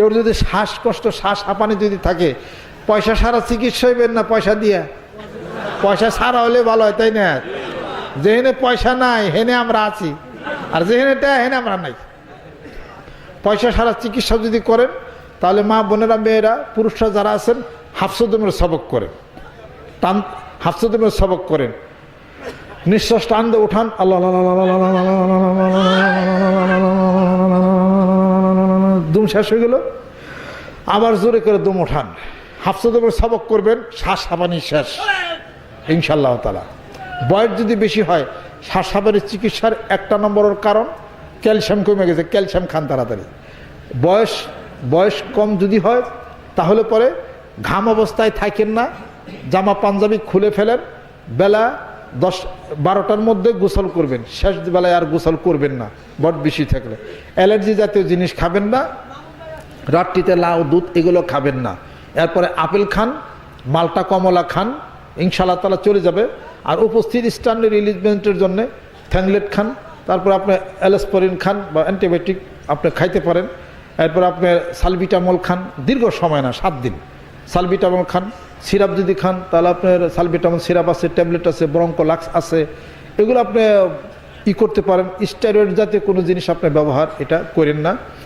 কেউ যদি শ্বাসকষ্ট শ্বাস হাঁপানি যদি থাকে পয়সা সারা চিকিৎসা হইবেন না পয়সা দিয়া পয়সা সারা হলে ভালো হয় তাই না যেহেনে পয়সা নাই হেনে আমরা আছি আর যেহেনে দেয় হেনে আমরা নাই পয়সা সারা চিকিৎসা যদি করেন তাহলে মা বোনেরা মেয়েরা পুরুষরা যারা আছেন হাফসুদমের সবক করেন টান হাফসুদমের সবক করেন নিঃশ্বাস টান দিয়ে উঠান আল্লাহ দুম শেষ হয়ে গেল। আবার জোরে করে দুম উঠান হাফসুদমের সবক করবেন শ্বাস হাঁপানি শেষ। ইনশাল্লাহ তালা বয়স যদি বেশি হয় শ্বাস হাঁপানির চিকিৎসার একটা নম্বরের কারণ, ক্যালসিয়াম কমে গেছে, ক্যালসিয়াম খান তাড়াতাড়ি। বয়স বয়স কম যদি হয়, তাহলে পরে ঘাম অবস্থায় থাকেন না, জামা পাঞ্জাবি খুলে ফেলেন, বেলা দশ, বারোটার মধ্যে গোসল করবেন। শেষ বেলায় আর গোসল করবেন না, বট বেশি থাকলে। অ্যালার্জি জাতীয় জিনিস খাবেন না রাত্রিতে লাউ, দুধ এগুলো খাবেন না। এরপরে আপেল খান, মালটা কমলা খান ইনশাল্লাহ তালা চলে যাবে। আর উপস্থিত স্টান্ড রিলিজমেন্টের জন্য থ্যাংলেট খান, তারপর আপনি অ্যালাসপরিন খান বা অ্যান্টিবায়োটিক আপনি খাইতে পারেন। এরপর আপনি সালবিটামল খান, দীর্ঘ সময় না, সাত দিন। সালবিটামল খান, সিরাপ যদি খান, তাহলে আপনার সালবিটামল সিরাপ আছে, ট্যাবলেট আছে, ব্রঙ্কোলাক্স আছে। এগুলো আপনি ই করতে পারেন। স্টেরয়েড জাতীয় কোনো জিনিস আপনি ব্যবহার এটা করেন না।